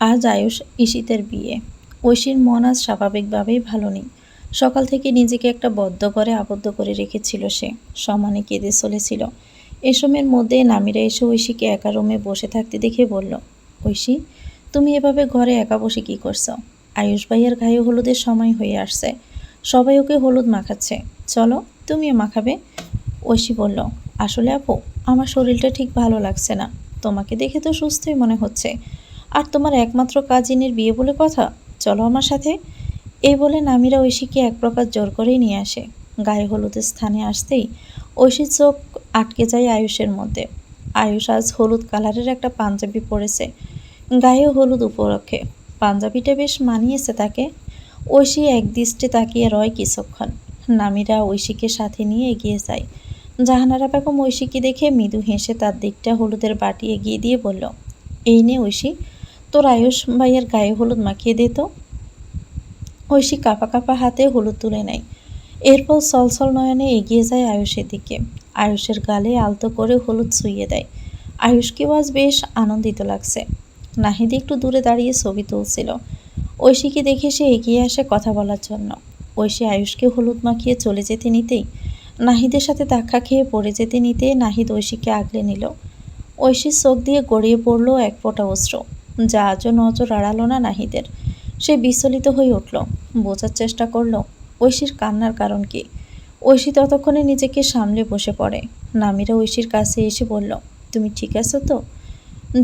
আজ আয়ুষ ঈশিতের বিয়ে। ঐশীর মন আজ স্বাভাবিকভাবেই ভালো নেই। সকাল থেকে নিজেকে একটা বদ্ধ করে আবদ্ধ করে রেখেছিল সে। সমানে কেঁদে চলেছিল। এসমের মধ্যে নামিরা এসে ঐশীকে একা রুমে বসে থাকতে দেখে বলল, ঐশী, তুমি এভাবে ঘরে একা বসে কি করছ? আয়ুষ ভাইয়ের গায়ে হলুদের সময় হয়ে আসছে। সবাই ওকে হলুদ মাখাচ্ছে। চলো, তুমিও মাখাবে? ঐশী বলল, আসলে আপু, আমার শরীরটা ঠিক ভালো লাগছে না। তোমাকে দেখে তো সুস্থই মনে হচ্ছে। আর তোমার একমাত্র কাজিনের বিয়ে বলে কথা? চলো আমার সাথে। এই বলে নামিরা ঐশীকে এক প্রকার জোর করেই নিয়ে আসে। গায়ে হলুদের স্থানে আসতেই ঐশীর চোখ আটকে যায় আয়ুষের মধ্যে। আয়ুষ আজ হলুদ কালারের একটা পাঞ্জাবি পরেছে গায়ে হলুদ উপলক্ষে। পাঞ্জাবিটা বেশ মানিয়েছে তাকে। ঐশী এক দৃষ্টে তাকিয়ে রয় কিছুক্ষণ। নামিরা ঐশীকে সাথে নিয়ে এগিয়ে যায়। জাহানারা বেগম ঐশীকে দেখে মৃদু হেসে তার দিকটা হলুদের বাটি এগিয়ে দিয়ে বলল, এই নে ঐশী তোর আয়ুষ ভাইয়ের গায়ে হলুদ মাখিয়ে দে তো। ঐশী কাপা কাপা হাতে হলুদ তুলে নেয়। এরপর সলসল নয়নে এগিয়ে যায় আয়ুষের দিকে। আয়ুষের গালে আলতো করে হলুদ ছুঁয়ে দেয়। আয়ুষকেও আজ বেশ আনন্দিত লাগছে। নাহিদ একটু দূরে দাঁড়িয়ে ছবি তুলছিল। ঐশীকে দেখে সে এগিয়ে আসে কথা বলার জন্য। ঐশী আয়ুষকে হলুদ মাখিয়ে চলে যেতে নিতেই নাহিদের সাথে ধাক্কা খেয়ে পড়ে যেতে নিতে নাহিদ ঐশীকে আগলে নিল। ঐশীর চোখ দিয়ে গড়িয়ে পড়ল এক ফোঁটা অস্ত্র যা আজও নজর আড়ালো না নাহিদের। সে বিচলিত হয়ে উঠল, বোঝার চেষ্টা করল, ঐশীর কান্নার কারণ কি? ঐশী ততক্ষণে নিজেকে সামলে বসে পড়ে। নামিরা ঐশীর কাছে এসে বলল, তুমি ঠিক আছো তো?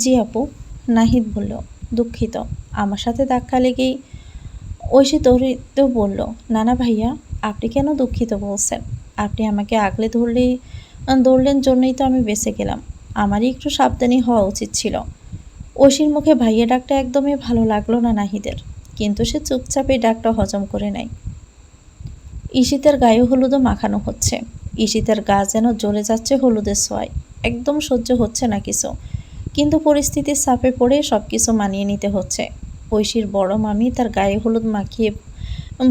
জি আপু, নাহিদ বলল, দুঃখিত, আমার সাথে ধাক্কা লেগেই ঐশী তরিত বলল, নানা ভাইয়া, আপনি কেন দুঃখিত বলছেন? আপনি আমাকে আগলে ধরলেই, ধরলেন জন্যই তো আমি বেঁচে গেলাম। আমারই একটু সাবধানী হওয়া উচিত ছিল। ঐশীর মুখে ভাইয়া ডাকটা একদমই ভালো লাগল না নাহিদের, কিন্তু সে চুপচাপ ডাকটা হজম করে নেয়। ঈশিতের গায়ে হলুদও মাখানো হচ্ছে। ঈশিতের গা যেন জ্বলে যাচ্ছে হলুদের সোয়ায়। একদম সহ্য হচ্ছে না কিছু। কিন্তু পরিস্থিতির চাপে পড়ে সব কিছু মানিয়ে নিতে হচ্ছে। ঐশীর বড় মামি তার গায়ে হলুদ মাখিয়ে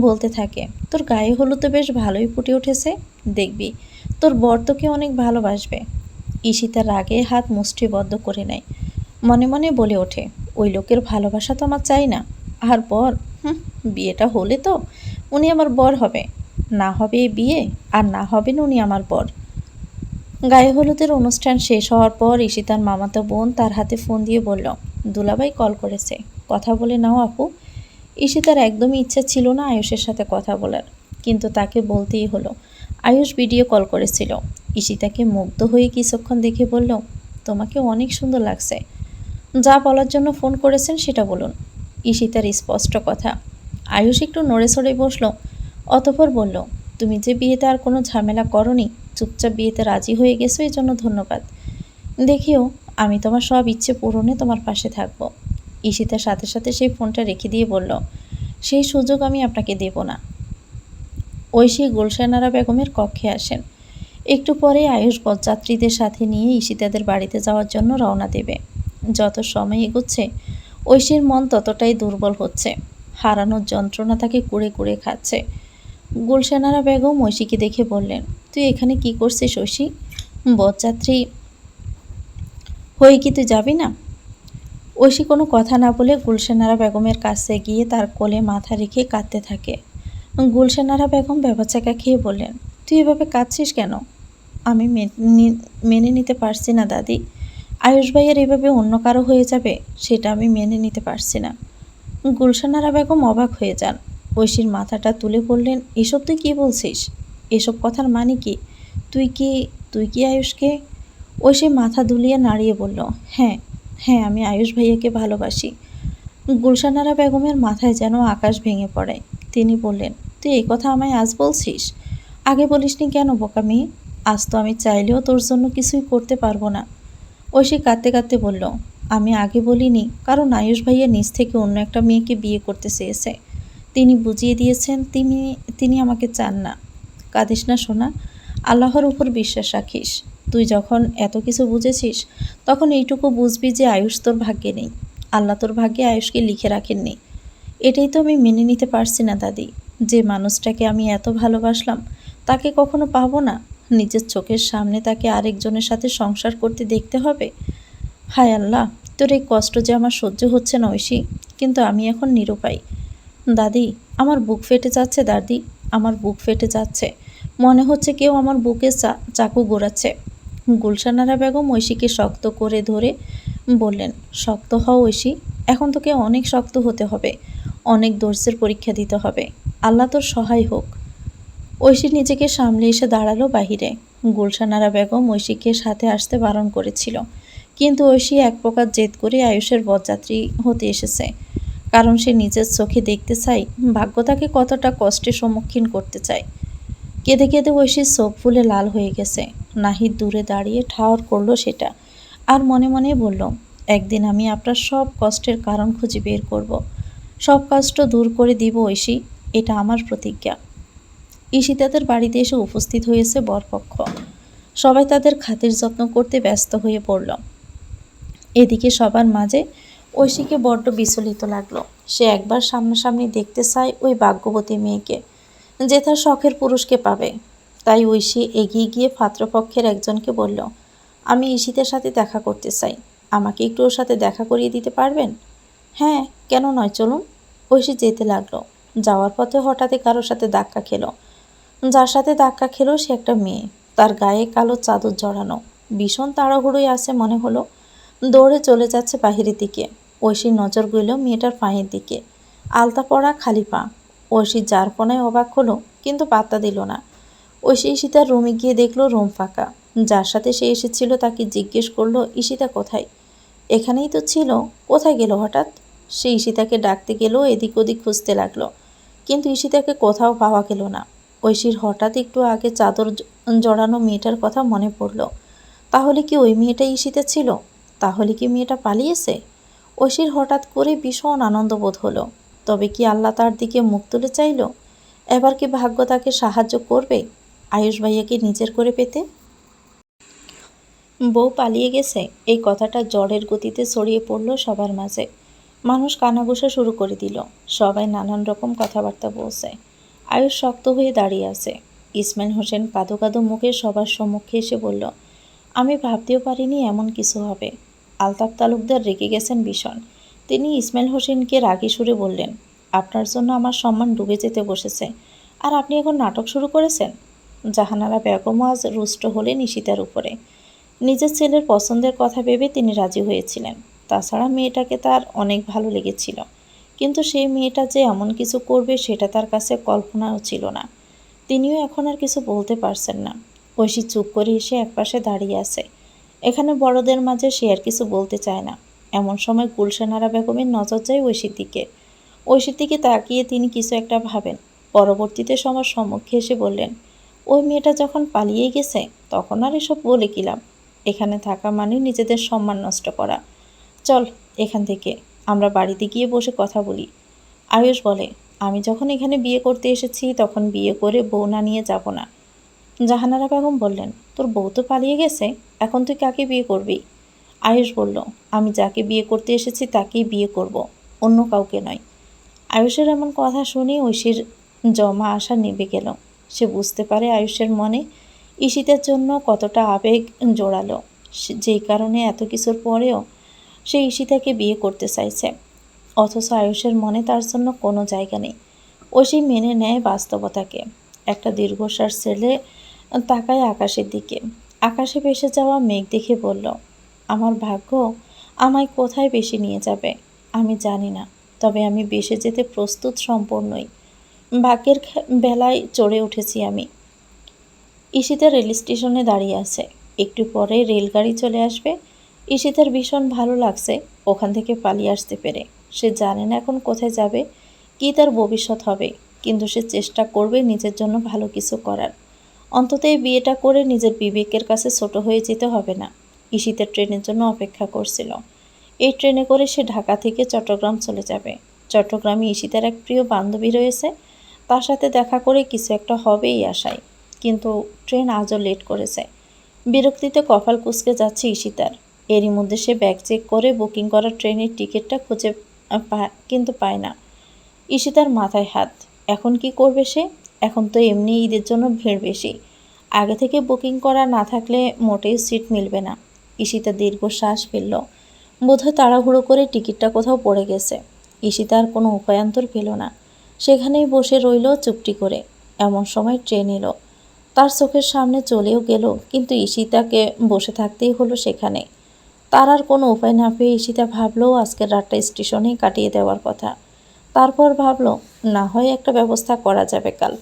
বলতে থাকে, তোর গায়ে হলুদ তো বেশ ভালোই ফুটে উঠেছে। দেখবি, তোর বর তোকে অনেক ভালোবাসবে। ঈশিতার রাগে হাত মুষ্টিবদ্ধ করে নেয়। মনে মনে বলে ওঠে, ওই লোকের ভালোবাসা তো আমার চাই না। আর বর, হুম, বিয়েটা হলে তো উনি আমার বর হবে। না হবে বিয়ে, আর না হবেন উনি আমার বর। গায়ে হলুদের অনুষ্ঠান শেষ হওয়ার পর ঈশিতার মামাতো বোন তার হাতে ফোন দিয়ে বলল, দুলাভাই কল করেছে, কথা বলে নাও আপু। ঈশিতার একদমই ইচ্ছা ছিল না আয়ুষের সাথে কথা বলার, কিন্তু তাকে বলতেই হলো, আয়ুষ ভিডিও কল করেছিল। ঈশিতাকে মুগ্ধ হয়ে কিছুক্ষণ দেখে বলল, তোমাকে অনেক সুন্দর লাগছে। যা বলার জন্য ফোন করেছেন সেটা বলুন। ঈশিতার স্পষ্ট কথা। আয়ুষ একটু নড়ে সড়ে বসল, অতপর বলল, তুমি যে বিয়েতে আর কোনো ঝামেলা করনি, চুপচাপ বিয়েতে রাজি হয়ে গেছো, এই জন্য ধন্যবাদ। দেখিও, আমি তোমার সব ইচ্ছে পূরণে তোমার পাশে থাকব। ঈশিতার সাথে সাথে সেই ফোনটা রেখে দিয়ে বলল, সেই সুযোগ আমি আপনাকে দেব না। ঐশী গুলশানারা বেগমের কক্ষে আসেন। একটু পরে আয়ুষ বরযাত্রীদের সাথে নিয়ে ঈশিতাদের বাড়িতে যাওয়ার জন্য রওনা দেবে। যত সময় এগোচ্ছে, ঐশীর মন ততটাই দুর্বল হচ্ছে। হারানোর যন্ত্রণা তাকে কুড়ে কুড়ে খাচ্ছে। গুলশানারা বেগম ঐশীকে দেখে বললেন, তুই এখানে কি করছিস ঐশী? বরযাত্রী, হয়ে কি তুই যাবি না? ঐশী কোনো কথা না বলে গুলশানারা বেগমের কাছে গিয়ে তার কোলে মাথা রেখে কাঁদতে থাকে। গুলশানারা বেগম ব্যবচাকা খেয়ে বললেন, তুই এভাবে কাঁদছিস কেন? আমি মেনে নিতে পারছি না দাদি। আয়ুষ ভাইয়ের এভাবে অন্য কারও হয়ে যাবে, সেটা আমি মেনে নিতে পারছি না। গুলশানারা বেগম অবাক হয়ে যান। ঐশীর মাথাটা তুলে বললেন, এসব তুই কী বলছিস? এসব কথার মানে কি? তুই কি তুই কি আয়ুষকে? ঐশী মাথা দুলিয়ে নাড়িয়ে বলল হ্যাঁ হ্যাঁ আমি আয়ুষ ভাইয়াকে ভালোবাসি। গুলশানারা বেগমের মাথায় যেন আকাশ ভেঙে পড়ে। তিনি বললেন, তুই এই কথা আমায় আজ বলছিস? আগে বলিসনি কেন বোকা মেয়ে? আজ তো আমি চাইলেও তোর জন্য কিছুই করতে পারব না। ঐশী কাঁদতে কাঁদতে বলল, আমি আগে বলিনি, কারণ আয়ুষ ভাইয়া নিজ থেকে অন্য একটা মেয়েকে বিয়ে করতে চেয়েছে। তিনি বুঝিয়ে দিয়েছেন, তিনি তিনি আমাকে চান না। কাঁদিস না শোনা আল্লাহর উপর বিশ্বাস রাখিস। তুই যখন এত কিছু বুঝেছিস, তখন এইটুকু বুঝবি যে আয়ুষ তোর ভাগ্যে নেই। আল্লাহ তোর ভাগ্যে আয়ুষকে লিখে রাখেননি। এটাই তো আমি মেনে নিতে পারছি না দাদি। যে মানুষটাকে আমি এত ভালোবাসলাম, তাকে কখনো পাবো না। নিজের চোখের সামনে তাকে আরেকজনের সাথে সংসার করতে দেখতে হবে? হায় আল্লাহ, তোর এই কষ্ট যে আমার সহ্য হচ্ছে না ঐশী। কিন্তু আমি এখন নিরুপায়। দাদি, আমার বুক ফেটে যাচ্ছে, দাদি। আমার বুক ফেটে যাচ্ছে। মনে হচ্ছে কেউ আমার বুকে চাকু গোড়াচ্ছে। গুলশানারা বেগম ঐশীকে শক্ত করে ধরে বললেন, শক্ত হও ঐশী, এখন তোকে অনেক শক্ত হতে হবে। অনেক দর্শের পরীক্ষা দিতে হবে। আল্লাহ তোর সহায় হোক। ঐশী নিজেকে সামলে এসে দাঁড়াল বাহিরে। গুলশানারা বেগম ঐশীকে সাথে আসতে বারণ করেছিল। কিন্তু ঐশী এক প্রকার জেদ করে আয়ুষের বরযাত্রী হতে এসেছে। কারণ সে নিজের চোখে দেখতে চায়, ভাগ্য তাকে কতটা কষ্টের সম্মুখীন করতে চায়। কেঁদে কেঁদে ঐশীর চোখ ফুলে লাল হয়ে গেছে। নাহিদ দূরে দাঁড়িয়ে ঠাওর করল সেটা আর মনে মনে বলল, একদিন আমি আপনার সব কষ্টের কারণ খুঁজে বের করব। সব কষ্ট দূর করে দিব ঐশী, এটা আমার প্রতিজ্ঞা। ঈশী তাদের বাড়িতে এসে উপস্থিত হয়েছে বরপক্ষ। সবাই তাদের খাতির যত্ন করতে ব্যস্ত হয়ে পড়ল। এদিকে সবার মাঝে ঐশীকে বড্ড বিচলিত লাগল। সে একবার সামনাসামনি দেখতে চায় ওই ভাগ্যবতী মেয়েকে, যে তার শখের পুরুষকে পাবে। তাই ঐশী এগিয়ে গিয়ে পাত্রপক্ষের একজনকে বলল, আমি ঈশিতের সাথে দেখা করতে চাই। আমাকে একটু ওর সাথে দেখা করিয়ে দিতে পারবেন? হ্যাঁ কেন নয়, চলুন। ঐশী যেতে লাগল। যাওয়ার পথে হঠাৎই কারোর সাথে ধাক্কা খেলো। যার সাথে ধাক্কা খেলো সে একটা মেয়ে। তার গায়ে কালো চাদর জড়ানো। ভীষণ তাড়াহুড়োই আছে মনে হলো। দৌড়ে চলে যাচ্ছে বাহিরের দিকে। ঐশীর নজর গইল মেয়েটার পায়ের দিকে। আলতা পড়া খালি পা। ঐশী যার কোনায় অবাক হলো, কিন্তু পাত্তা দিল না। ঐশী ঈশিতার রুমে গিয়ে দেখল রুম ফাঁকা। যার সাথে সে এসেছিল তাকে জিজ্ঞেস করল, ঈশিতা কোথায়? এখানেই তো ছিল। কোথায় গেল হঠাৎ? সে ঈশিতাকে ডাকতে গেল এদিক ওদিক খুঁজতে লাগল। কিন্তু ঈশিতাকে কোথাও পাওয়া গেল না। ঐশীর হঠাৎ একটু আগে চাদর জড়ানো মেয়েটার কথা মনে পড়ল। তাহলে কি ওই মেয়েটা ঈশিতা ছিল? তাহলে কি মেয়েটা পালিয়েছে? ঐশীর হঠাৎ করে ভীষণ আনন্দ বোধ হলো। তবে কি আল্লাহ তার দিকে মুখ তুলে চাইল? এবার কি ভাগ্য তাকে সাহায্য করবে? আয়ুষ ভাইয়াকে নিজের করে পেতে? বউ পালিয়ে গেছে। এই কথাটা জ্বরের গতিতে ছড়িয়ে পড়ল সবার মাঝে। মানুষ কানাঘুষা শুরু করে দিল। সবাই নানান রকম কথাবার্তা বলছে। আয়ুষ শক্ত হয়ে দাঁড়িয়ে আছে। ইসমাইল হোসেন কাঁদো কাঁদো মুখে সবার সম্মুখে এসে বলল, আমি ভাবতেও পারিনি এমন কিছু হবে। আলতাফ তালুকদার রেগে গেছেন ভীষণ। তিনি ইসমাইল হোসেনকে রাগী সুরে বললেন, আপনার জন্য আমার সম্মান ডুবে যেতে বসেছে। আর আপনি এখন নাটক শুরু করেছেন? জাহানারা বেগম আজ রুষ্ট হলেন ঈশিতার উপরে। নিজের ছেলের পছন্দের কথা ভেবে তিনি রাজি হয়েছিলেন। তাছাড়া মেয়েটাকে তার অনেক ভালো লেগেছিল। কিন্তু সেই মেয়েটা যে এমন কিছু করবে সেটা তার কাছে কল্পনাও ছিল না। তিনিও এখন আর কিছু বলতে পারছেন না। ঐশী চুপ করে এসে একপাশে দাঁড়িয়ে আছে। এখানে বড়দের মাঝে সে আর কিছু বলতে চায় না। এমন সময় গুলশানারা বেগমের নজর যায় ঐশীর দিকে। ঐশীর দিকে তাকিয়ে তিনি কিছু একটা ভাবেন। পরবর্তীতে সবার সম্মুখে এসে বললেন, ওই মেয়েটা যখন পালিয়ে গেছে, তখন আর এসব বলে কিলাম এখানে থাকা মানে নিজেদের সম্মান নষ্ট করা। চল, এখান থেকে। আমরা বাড়িতে গিয়ে বসে কথা বলি। আয়ুষ বলে, আমি যখন এখানে বিয়ে করতে এসেছি, তখন বিয়ে করে বউ না নিয়ে যাব না। জাহানারা বেগম বললেন, তোর বউ তো পালিয়ে গেছে, এখন তুই কাকে বিয়ে করবি? আয়ুষ বলল, আমি যাকে বিয়ে করতে এসেছি, তাকেই বিয়ে করব, অন্য কাউকে নয়। আয়ুষের এমন কথা শুনে ঐশীর জমা আশা নেবে গেল। সে বুঝতে পারে আয়ুষের মনে ঈশিতের জন্য কতটা আবেগ জোড়ালো। যেই কারণে এত কিছুর পরেও সে ঈশিতাকে বিয়ে করতে চাইছে। অথচ আয়ুষের মনে তার জন্য কোনো জায়গা নেই। ঐশী মেনে নেয় বাস্তবতাকে। একটা দীর্ঘশ্বাস ছেলে তাকায় আকাশের দিকে। আকাশে ভেসে যাওয়া মেঘ দেখে বলল, আমার ভাগ্য আমায় কোথায় বেশি নিয়ে যাবে? আমি জানি না। তবে আমি বেসে যেতে প্রস্তুত সম্পূর্ণই। ভাগ্যের বেলায় চড়ে উঠেছি আমি। ঈশিতা রেল স্টেশনে দাঁড়িয়ে আছে। একটু পরে রেলগাড়ি চলে আসবে। ঈশিতার ভীষণ ভালো লাগছে, ওখান থেকে পালিয়ে আসতে পেরে। সে জানে না এখন কোথায় যাবে, কী তার ভবিষ্যৎ হবে, কিন্তু সে চেষ্টা করবে নিজের জন্য ভালো কিছু করার। অন্তত এই বিয়েটা করে নিজের বিবেকের কাছে ছোট হয়ে যেতে হবে না, ঈশিতা ট্রেনের জন্য অপেক্ষা করছিল। এই ট্রেনে করে সে ঢাকা থেকে চট্টগ্রাম চলে যাবে। চট্টগ্রামে ঈশিতার এক প্রিয় বান্ধবী রয়েছে, তার সাথে দেখা করে কিছু একটা হবে এই আশায়, কিন্তু ট্রেন আজও লেট করেছে। বিরক্তিতে কপাল কুঁচকে যাচ্ছে ঈশিতার। এরই মধ্যে সে ব্যাগ চেক করে বুকিং করা ট্রেনের টিকিটটা খুঁজে কিন্তু পায় না। ঈশিতার মাথায় হাত। এখন কি করবে সে? এখন তো এমনি ঈদের জন্য ভিড় বেশি। আগে থেকে বুকিং করা না থাকলে মোটেই সিট মিলবে না। ঈশিতা দীর্ঘ শ্বাস ফেলল। বোধহয় তাড়াহুড়ো করে টিকিটটা কোথাও পড়ে গেছে। ঈশিতা আর কোনো উপায়ান্তর পেল না। সেখানেই বসে রইল চুপটি করে। এমন সময় ট্রেন এলো। তার চোখের সামনে চলেও গেল, কিন্তু ঈশিতাকে বসে থাকতেই হলো সেখানে। তার আর কোনো উপায় না পেয়ে ঈশিতা ভাবলো আজকের রাতটা স্টেশনেই কাটিয়ে দেওয়ার কথা। তারপর ভাবলো, না হয় একটা ব্যবস্থা করা যাবে কাল।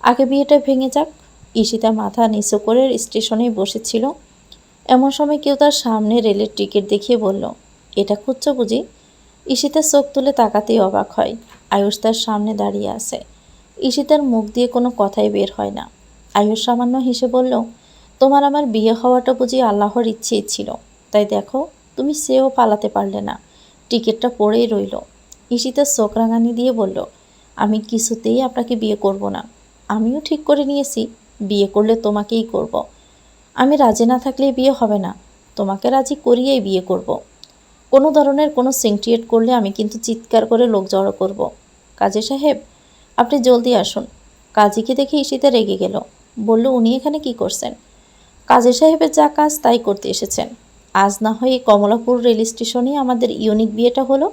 আগে বিয়েটা ভেঙে যাক। ঈশিতা মাথা নিচু করে স্টেশনেই বসেছিল। এমন সময় কেউ তার সামনে রেলের টিকিট দেখিয়ে বলল, এটা খুঁজছো বুঝি? ঈশিতার চোখ তুলে তাকাতেই অবাক হয়। আয়ুষ তার সামনে দাঁড়িয়ে আছে। ঈশিতার মুখ দিয়ে কোনো কথাই বের হয় না। আয়ুষ সামান্য হেসে বলল, তোমার আমার বিয়ে হওয়াটা বুঝি আল্লাহর ইচ্ছেই ছিল। দেখো, তুমি সেও পালাতে পারলে না। টিকিটটা পড়েই রইল। ঈশিতার চোখ রাঙানি দিয়ে বলল, আমি কিছুতেই আপনাকে বিয়ে করব না। আমিও ঠিক করে নিয়েছি, বিয়ে করলে তোমাকেই করব। আমি রাজি না থাকলে বিয়ে হবে না। তোমাকে রাজি করিয়েই বিয়ে করব। কোনো ধরনের কোনো সিংক্রিয়েট করলে আমি কিন্তু চিৎকার করে লোক জড়ো করব। কাজী সাহেব, আপনি জলদি আসুন। কাজীকে দেখে ঈশিতা রেগে গেল। বলল, উনি এখানে কি করছেন? কাজী সাহেবের যা কাজ তাই করতে এসেছেন। আজ না হয় কমলাপুর রেল স্টেশনে আমাদের ইউনিক বিয়েটা হলো?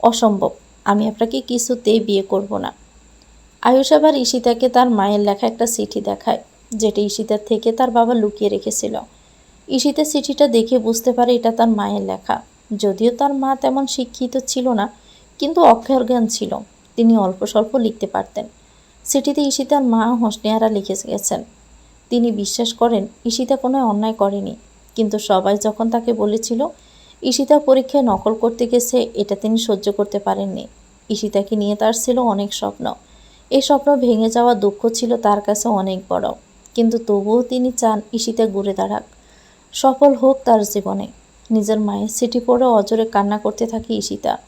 অসম্ভব। আমি আপনাকে কিছুতেই বিয়ে করব না। আয়ুষ আবার ঈশিতাকে তার মায়ের লেখা একটা চিঠি দেখায়, যেটা ঈশিতার থেকে তার বাবা লুকিয়ে রেখেছিল। ঈশিতা চিঠিটা দেখে বুঝতে পারে এটা তার মায়ের লেখা। যদিও তার মা তেমন শিক্ষিত ছিল না, কিন্তু অক্ষর জ্ঞান ছিল। তিনি অল্প স্বল্প লিখতে পারতেন। চিঠিতে ঈশিতার মা হোসনিয়ারা লিখে গেছেন। তিনি বিশ্বাস করেন, ঈশিতা কোনো অন্যায় করেনি। কিন্তু সবাই যখন তাকে বলেছিল, ঈশিতা পরীক্ষায় নকল করতে গেছে, এটা তিনি সহ্য করতে পারেননি। ঈশিতাকে নিয়ে তার ছিল অনেক স্বপ্ন। এই স্বপ্ন ভেঙে যাওয়া দুঃখ ছিল তার কাছে অনেক বড়। কিন্তু তবুও তিনি চান ঈশিতা ঘুরে দাঁড়াক। সফল হোক তার জীবনে। নিজের মায়ের সিটি পড়ে অজরে কান্না করতে থাকে ঈশিতা।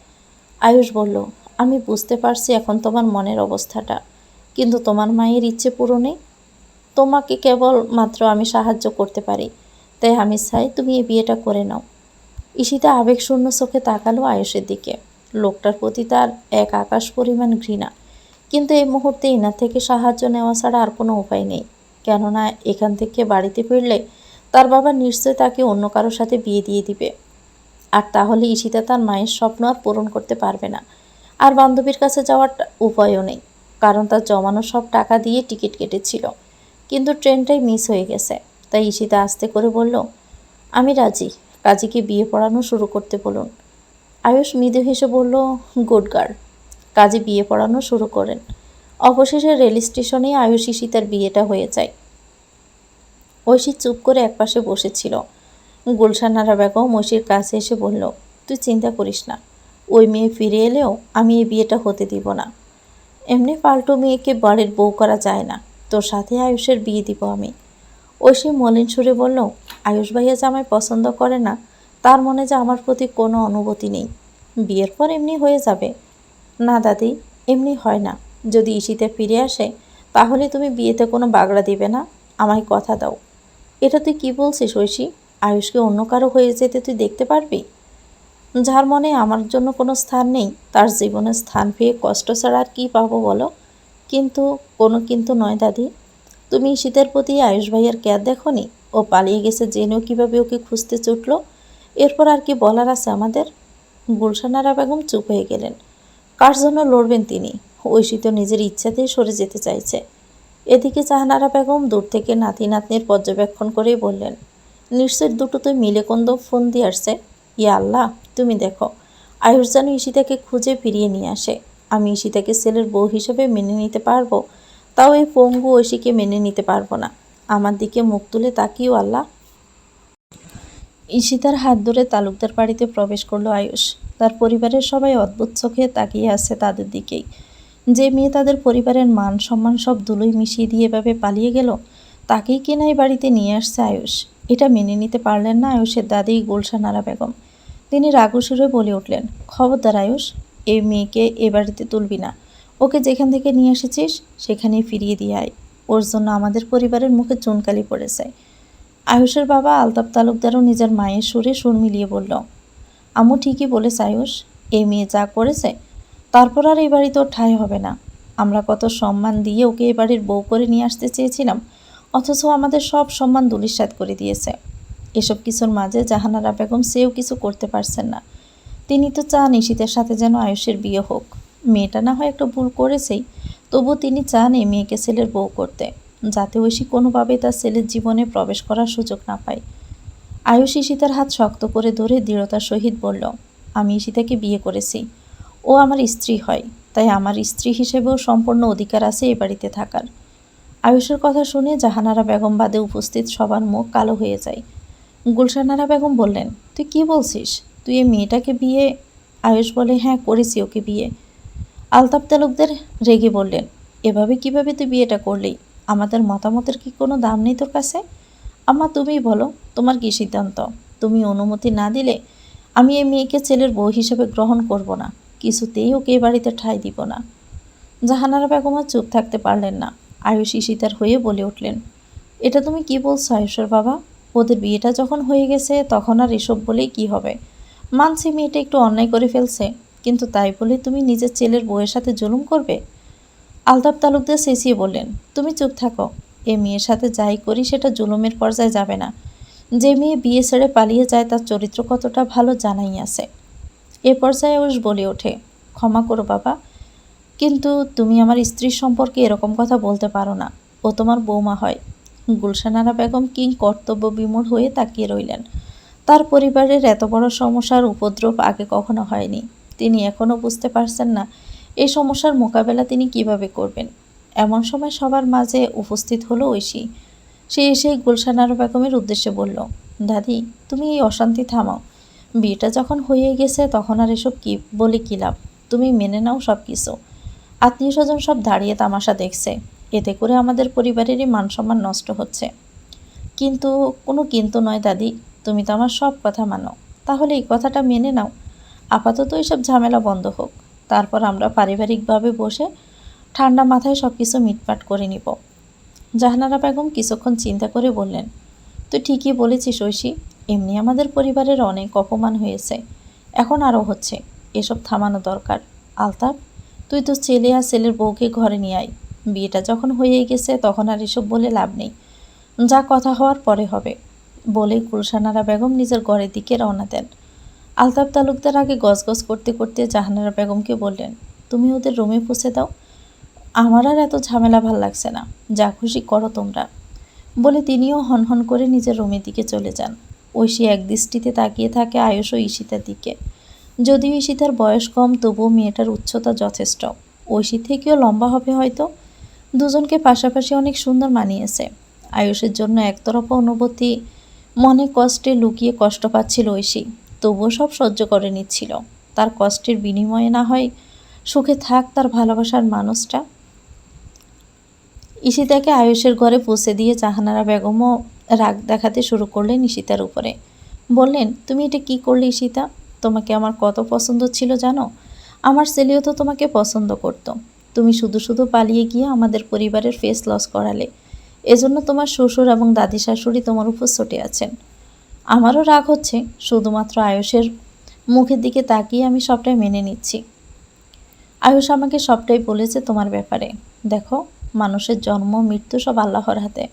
আয়ুষ বলল, আমি বুঝতে পারছি এখন তোমার মনের অবস্থাটা। কিন্তু তোমার মায়ের ইচ্ছে পূরণে তোমাকে কেবল মাত্র আমি সাহায্য করতে পারি। তাই আমি চাই তুমি এই বিয়েটা করে নাও। ঈশিতা আবেগশূন্য চোখে তাকালো আয়ুষের দিকে। লোকটার প্রতি তার এক আকাশ পরিমাণ ঘৃণা। কিন্তু এই মুহূর্তে এনার থেকে সাহায্য নেওয়া ছাড়া আর কোনো উপায় নেই। কেননা এখান থেকে বাড়িতে ফিরলে তার বাবা নিশ্চয় তাকে অন্য কারোর সাথে বিয়ে দিয়ে দিবে। আর তাহলে ঈশিতা তার মায়ের স্বপ্ন আর পূরণ করতে পারবে না। আর বান্ধবীর কাছে যাওয়ার উপায়ও নেই, কারণ তার জমানো সব টাকা দিয়ে টিকিট কেটেছিল। কিন্তু ট্রেনটাই মিস হয়ে গেছে। তাই ঈশিতা আস্তে করে বলল, আমি রাজি। কাজীকে বিয়ে পড়ানো শুরু করতে বলুন। আয়ুষ মৃদু হেসে বলল, গুড গার্ল। কাজে বিয়ে পড়ানো শুরু করেন। অবশেষে রেল স্টেশনে আয়ুষ ঈশিতার বিয়েটা হয়ে যায়। ঐশী চুপ করে একপাশে বসেছিল। গুলশানারা বেগম ঐশীর কাছে এসে বলল, তুই চিন্তা করিস না। ওই মেয়ে ফিরে এলেও আমি এই বিয়েটা হতে দিব না। এমনি পাল্টো মেয়েকে বাড়ির বউ করা যায় না। তোর সাথে আয়ুষের বিয়ে দিব আমি। ঐশী মলিন সুরে বলল, আয়ুষ ভাইয়া যে আমায় পছন্দ করে না, তার মনে যে আমার প্রতি কোনো অনুভূতি নেই। বিয়ের পর এমনি হয়ে যাবে। না দাদি, এমনি হয় না। যদি ইসিতে ফিরে আসে, তাহলে তুমি বিয়েতে কোনো বাগড়া দিবে না। আমায় কথা দাও। এটা তুই কি বলছিস ঐশী? আয়ুষকে অন্য কারও হয়ে যেতে তুই দেখতে পারবি? যার মনে আমার জন্য কোনো স্থান নেই, তার জীবনে স্থান পেয়ে কষ্ট ছাড়া আর কী পাবো বলো? কিন্তু কোনো কিন্তু নয় দাদি। তুমি শীতের প্রতি আয়ুষ ভাইয়ের কেয়ার দেখনি? ও পালিয়ে গেছে জেনেও কীভাবে ওকে খুঁজতে ছুটলো এরপর আর কি বলার আছে আমাদের? গুলশানারা বেগম চুপ হয়ে গেলেন। কার জন্য লড়বেন তিনি? ঐশী তো নিজের ইচ্ছাতেই সরে যেতে চাইছে। এদিকে জাহানারা বেগম দূর থেকে নাতি নাতনির পর্যবেক্ষণ করেই বললেন, নিশ্চয় দুটো তো মিলে কন্দ ফোন দিয়ে আসছে। ইয়া আল্লাহ, তুমি দেখো, আয়ুষ যেন ঈশিতাকে খুঁজে ফিরিয়ে নিয়ে আসে। আমি ঈশিতাকে ছেলের বউ হিসেবে মেনে নিতে পারব? তাও এই পঙ্গু ঐশীকে মেনে নিতে পারব না। আমার দিকে মুখ তুলে তাকিও আল্লাহ। ঈশিতার হাত ধরে তালুকদার বাড়িতে প্রবেশ করল আয়ুষ। তার পরিবারের সবাই অদ্ভুত চোখে তাকিয়ে আছে তাদের দিকেই। যে মেয়ে তাদের পরিবারের মান সম্মান সব ধুলোই মিশিয়ে দিয়ে এভাবে পালিয়ে গেল, তাকেই কিনাই বাড়িতে নিয়ে আসছে আয়ুষ? এটা মেনে নিতে পারলেন না আয়ুষের দাদি গুলশানারা বেগম। তিনি রাগু সুরে বলে উঠলেন, খবরদার আয়ুষ এই মেয়েকে এ বাড়িতে তুলবি না। ওকে যেখান থেকে নিয়ে এসেছিস, সেখানেই ফিরিয়ে দিয়ে আয়। ওর জন্য আমাদের পরিবারের মুখে চুনকালি পড়েছে। আয়ুষের বাবা আলতাপ তালুকদারও নিজের মায়ের সুরে সুর মিলিয়ে বলল আমু ঠিকই বলেছে আয়ুষ, এই মেয়ে যা করেছে, তারপর আর এই বাড়িতে ওর ঠাঁই হবে না। আমরা কত সম্মান দিয়ে ওকে এ বাড়ির বউ করে নিয়ে আসতে চেয়েছিলাম, অথচ আমাদের সব সম্মান দুলিশ্বাত করে দিয়েছে। এসব কিছুর মাঝে জাহানারা বেগম সেও কিছু করতে পারছেন না। তিনি তো চান ঈশিতের সাথে যেন আয়ুষের বিয়ে হোক। মেয়েটা না হয় একটা ভুল করেছেই। তবুও তিনি চান এই মেয়েকে ছেলের বউ করতে, যাতে ঐশী কোনোভাবেই তার ছেলের জীবনে প্রবেশ করার সুযোগ না পায়। আয়ুষ ঈশিতার হাত শক্ত করে ধরে দৃঢ়তার সহিত বলল, আমি ঈশিতাকে বিয়ে করেছি। ও আমার স্ত্রী হয়, তাই আমার স্ত্রী হিসেবেও সম্পূর্ণ অধিকার আছে এ বাড়িতে থাকার। আয়ুষের কথা শুনে জাহানারা বেগম বাদে উপস্থিত সবার মুখ কালো হয়ে যায়। গুলশানারা বেগম বললেন, তুই কি বলছিস? তুই এই মেয়েটাকে বিয়ে? আয়ুষ বলে হ্যাঁ করেছি ওকে বিয়ে। আলতাফ তালুকদের রেগে বললেন, এভাবে কীভাবে তুই বিয়েটা করলি? আমাদের মতামতের কি কোনো দাম নেই তোর কাছে? আমা তুমিই বলো, তোমার কি সিদ্ধান্ত? তুমি অনুমতি না দিলে আমি এই মেয়েকে ছেলের বউ হিসেবে গ্রহণ করব না। কিছুতেই ওকে এ বাড়িতে ঠাঁই দিব না। জাহানারা বেগম চুপ থাকতে পারলেন না। আয়ুষ ঈশিতার হয়ে বলে উঠলেন, এটা তুমি কি বলছো আয়ুষের বাবা? ওদের বিয়েটা যখন হয়ে গেছে, তখন আর এসব বলেই কি হবে? মানছি মেয়েটা একটু অন্যায় করে ফেলছে। কিন্তু তাই বলে তুমি নিজের ছেলের বউয়ের সাথে জুলুম করবে? আলতাফ তালুকদার চেঁচিয়ে বললেন, তুমি চুপ থাকো। এ মেয়ের সাথে যাই করি সেটা জুলুমের পর্যায়ে যাবে না। যে মেয়ে বিয়ে ছেড়ে পালিয়ে যায় তার চরিত্র কতটা ভালো জানাই আছে। এ পর্যায়ে আয়ুষ বলে ওঠে, ক্ষমা করো বাবা, কিন্তু তুমি আমার স্ত্রীর সম্পর্কে এরকম কথা বলতে পারো না। ও তোমার বৌমা হয়। গুলশানারা বেগম কিং কর্তব্য বিমূঢ় হয়ে তাকিয়ে রইলেন। তার পরিবারের এত বড় সমস্যার উপদ্রব আগে কখনো হয়নি। তিনি এখনও বুঝতে পারছেন না এই সমস্যার মোকাবেলা তিনি কীভাবে করবেন? এমন সময় সবার মাঝে উপস্থিত হলো ঐশী। সে এসে গুলশানার বেগমের উদ্দেশ্যে বলল, দাদি, তুমি এই অশান্তি থামাও। বিয়েটা যখন হয়ে গেছে তখন আর এসব কি, বলে কী লাভ? তুমি মেনে নাও সব কিছু আত্মীয় স্বজন সব দাঁড়িয়ে তামাশা দেখছে। এতে করে আমাদের পরিবারেরই মান সম্মান নষ্ট হচ্ছে। কিন্তু, কোনো কিন্তু নয় দাদি, তুমি তো আমার সব কথা মানো। তাহলে এই কথাটা মেনে নাও। আপাতত এইসব ঝামেলা বন্ধ হোক। তারপর আমরা পারিবারিকভাবে বসে ঠান্ডা মাথায় সব কিছু মিটপাট করে নিব। জাহানারা বেগম কিছুক্ষণ চিন্তা করে বললেন, তুই ঠিকই বলেছিস ঐশী, এমনি আমাদের পরিবারের অনেক অপমান হয়েছে। এখন আরও হচ্ছে, এসব থামানো দরকার। আলতাফ, তুই তো ছেলে আর ছেলের বউকে ঘরে নিয়ে আয়। বিয়েটা যখন হয়ে গেছে তখন আর এসব বলে লাভ নেই। যা কথা হওয়ার পরে হবে। বলে গুলশানারা বেগম নিজের ঘরের দিকে রওনা দেন। আলতাফ তালুকদার আগে গজগজ করতে করতে জাহানারা বেগমকে বললেন, তুমি ওদের রুমে পৌঁছে দাও। আমার আর এত ঝামেলা ভালো লাগছে না। যা খুশি করো তোমরা। বলে তিনিও হনহন করে নিজের রুমের দিকে চলে যান। ঐশী এক দৃষ্টিতে তাকিয়ে থাকে আয়ুষ ও ঈশিতার দিকে। যদিও ঈশিতার বয়স কম, তবুও মেয়েটার উচ্চতা যথেষ্ট। ঐশী থেকেও লম্বা হবে হয়তো। দুজনকে পাশাপাশি অনেক সুন্দর মানিয়েছে। আয়ুষের জন্য একতরফা অনুভূতি, মনে কষ্টে লুকিয়ে কষ্ট পাচ্ছিল ঐশী। তবুও সব সহ্য করে নিচ্ছিল। তার কষ্টের বিনিময়ে না হয় সুখে থাক তার ভালোবাসার মানুষটা। ঈশিতাকে আয়ুষের ঘরে পৌঁছে দিয়ে জাহানারা বেগমও রাগ দেখাতে শুরু করলেন ঈশিতার উপরে। বললেন, তুমি এটা কি করলে ঈশিতা? তোমাকে আমার কত পছন্দ ছিল জানো? আমার ছেলেও তো তোমাকে পছন্দ করতো। তুমি শুধু শুধু পালিয়ে গিয়ে আমাদের পরিবারের ফেস লস করালে। এজন্য তোমার শ্বশুর এবং দাদি শাশুড়ি তোমার উপর ছটে আছেন। আমারও রাগ হচ্ছে, শুধুমাত্র আয়ুষের মুখের দিকে তাকিয়ে আমি সবটাই মেনে নিচ্ছি। আয়ুষ আমাকে সবটাই বলেছে তোমার ব্যাপারে। দেখো, মানুষের জন্ম, মৃত্যু সব আল্লাহর হাতে।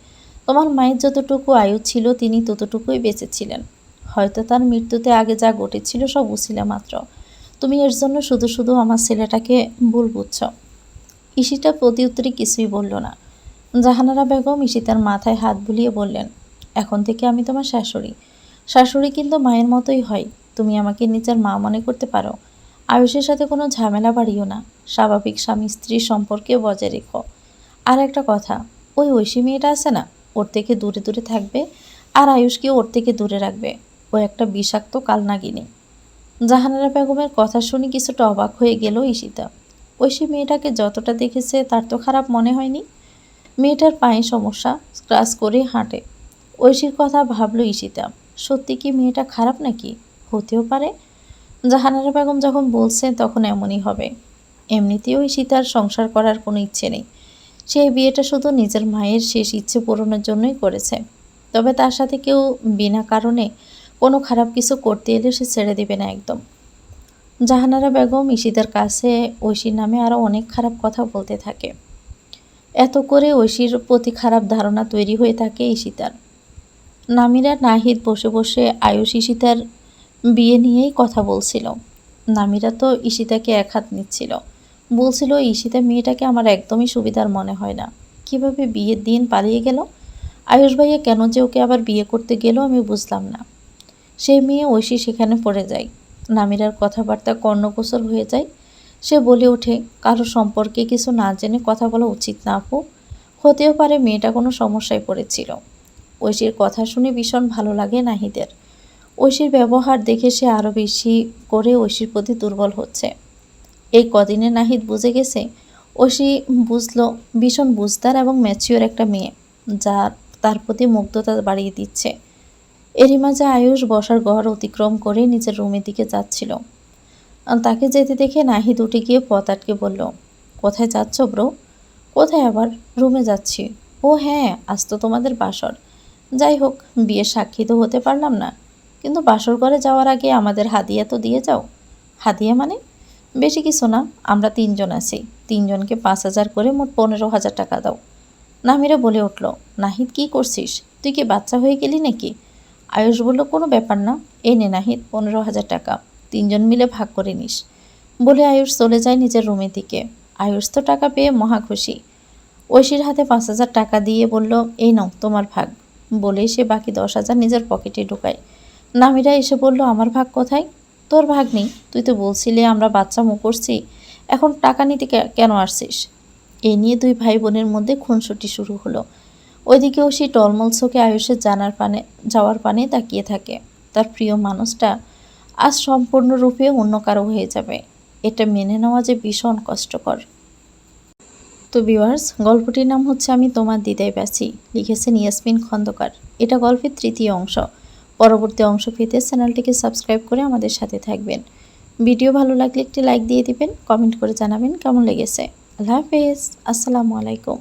তোমার মায়ের যতটুকু আয়ু ছিল, তিনি ততটুকুই বেঁচেছিলেন। হয়তো তার মৃত্যুতে আগে যা ঘটেছিল সব উছিলা মাত্র। তুমি এর জন্য শুধু শুধু আমার ছেলেটাকে ভুল বুঝছ। ঈশিতা প্রতি উত্তরে কিছুই বলল না। জাহানারা বেগম ঈশিতার মাথায় হাত বুলিয়ে বললেন, এখন থেকে আমি তোমার শাশুড়ি। শাশুড়ি কিন্তু মায়ের মতোই হয়। তুমি আমাকে নিজের মা মনে করতে পারো। আয়ুষের সাথে কোনো ঝামেলা বাড়িও না। স্বাভাবিক স্বামী স্ত্রীর সম্পর্কে বজায় রেখো। আর একটা কথা, ওই ঐশী মেয়েটা আছে না? ওর থেকে দূরে দূরে থাকবে আর আয়ুষকে ওর থেকে দূরে রাখবে। ও একটা বিষাক্ত কালনাগিনী। জাহানারা বেগমের কথা শুনে কিছুটা অবাক হয়ে গেল ঈশিতা। ঐশী মেয়েটাকে যতটা দেখেছে তার তো খারাপ মনে হয়নি। মেয়েটার পায়ে সমস্যা স্ক্রাচ করে হাঁটে। ঐশীর কথা ভাবলো ঈশিতা। সত্যি কি মেয়েটা খারাপ নাকি? হতেও পারে। জাহানারা বেগম যখন বলছেন তখন এমনই হবে। এমনিতেও সীতার সংসার করার কোনো ইচ্ছে নেই। সে বিয়েটা শুধু নিজের মায়ের শেষ ইচ্ছে পূরণের জন্যই করেছে। তবে তার সাথে কেউ বিনা কারণে কোনো খারাপ কিছু করতে এলে সে ছেড়ে দেবে না একদম। জাহানারা বেগম ঈশিতার কাছে ঐশীর নামে আরও অনেক খারাপ কথা বলতে থাকে। এত করে ঐশীর প্রতি খারাপ ধারণা তৈরি হয়ে থাকে ঈশিতার। নামিরা নাহিদ বসে বসে আয়ুষ ঈশিতার বিয়ে নিয়েই কথা বলছিল। নামিরা তো ঈশিতাকে এক হাত নিচ্ছিল। বলছিল, ঈশিতা মেয়েটাকে আমার একদমই সুবিধার মনে হয় না। কীভাবে বিয়ের দিন পালিয়ে গেল? আয়ুষ ভাইয়া কেন যে ওকে আবার বিয়ে করতে গেল আমি বুঝলাম না। সেই মেয়ে ঐশী সেখানে পড়ে যায়। নামিরার কথাবার্তা কর্ণগোচর হয়ে যায়। সে বলে ওঠে, কারও সম্পর্কে কিছু না জেনে কথা বলা উচিত না আপু। হতেও পারে মেয়েটা কোনো সমস্যায় পড়েছিল। ঐশীর কথা শুনে ভীষণ ভালো লাগে নাহিদের। ঐশীর ব্যবহার দেখে সে আরও বেশি করে ঐশীর প্রতি দুর্বল হচ্ছে। এই কদিনে নাহিদ বুঝে গেছে, ঐশী বুঝলো, ভীষণ বুঝদার এবং ম্যাচিওর একটা মেয়ে, যা তার প্রতি মুগ্ধতা বাড়িয়ে দিচ্ছে। এরই মাঝে আয়ুষ বসার ঘর অতিক্রম করে নিজের রুমের দিকে যাচ্ছিল। তাকে যেতে দেখে নাহিদ উঠে গিয়ে পথ আটকে বলল, কোথায় যাচ্ছ ব্রো? কোথায় আবার রুমে যাচ্ছি? ও হ্যাঁ আজ তো তোমাদের বাসর। যাই হোক, বিয়ের সাক্ষী তো হতে পারলাম না। কিন্তু বাসর ঘরে যাওয়ার আগে আমাদের হাদিয়া তো দিয়ে যাও। হাদিয়া মানে? বেশি কিছু না, আমরা তিনজন আছি। তিনজনকে পাঁচ হাজার করে মোট পনেরো হাজার টাকা দাও। নামিরা বলে উঠল, নাহিদ, কি করছিস? তুই কি বাচ্চা হয়ে গেলি নাকি? আয়ুষ বলল, কোনো ব্যাপার না, এই নে নাহিদ, পনেরো হাজার টাকা। তিনজন মিলে ভাগ করে নিস। বলে আয়ুষ চলে যায় নিজের রুমের দিকে। আয়ুষ তো টাকা পেয়ে মহা খুশি। ঐশীর হাতে পাঁচ হাজার টাকা দিয়ে বলল, এই নাও, তোমার ভাগ। বলেই সে বাকি দশ হাজার নিজের পকেটে ঢুকায়। নামিরা এসে বলল, আমার ভাগ কোথায়? তোর ভাগ নেই। তুই তো বলছিলি আমরা বাচ্চা মুখ করছি এখন টাকা নিতে কেন আসছিস? এ নিয়ে দুই ভাই বোনের মধ্যে খুনসুটি শুরু হলো। ওইদিকেও সেই টলমল চোখে আয়ুষের জানার পানে যাওয়ার পানে তাকিয়ে থাকে। তার প্রিয় মানুষটা আজ সম্পূর্ণরূপে অন্য কারও হয়ে যাবে। এটা মেনে নেওয়া যে ভীষণ কষ্টকর। তো ভিউয়ার্স গল্পটির নাম হচ্ছে আমি তোমার দিদায় ব্যাসি লিখেছেন ইয়াসমিন খন্দকার। এটা গল্পের তৃতীয় অংশ। পরবর্তী অংশ পেতে চ্যানেলটিকে সাবস্ক্রাইব করে আমাদের সাথে থাকবেন। ভিডিও ভালো লাগলে একটি লাইক দিয়ে দিবেন, কমেন্ট করে জানাবেন কেমন লেগেছে। আল্লাহ হাফেজ, আসসালামু আলাইকুম।